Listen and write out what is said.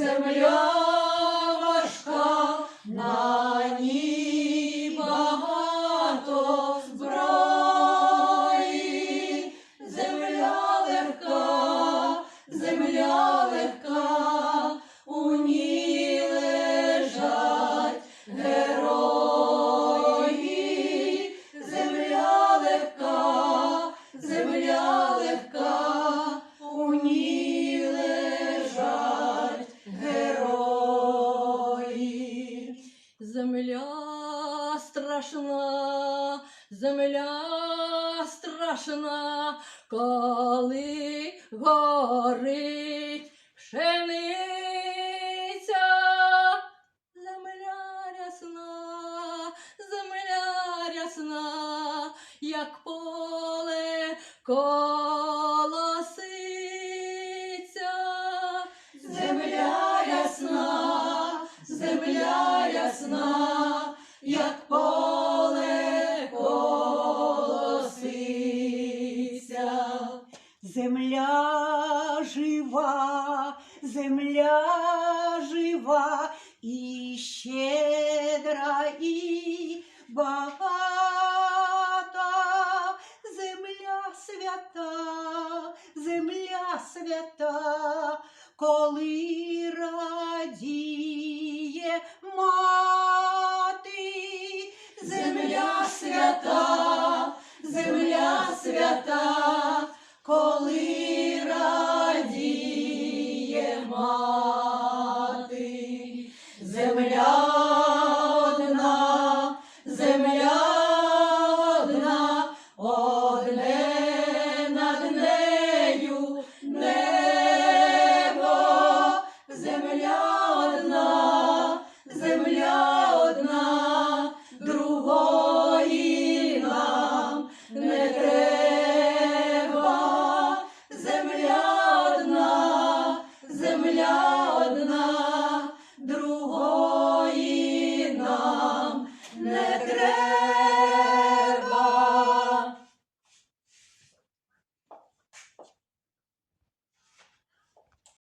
земля страшна, земля страшна, коли горить пшениця, земля рясна, земля рясна, як поле Земля жива, земля жива і щедра і багата, земля свята, земля свята, коли радіє земля.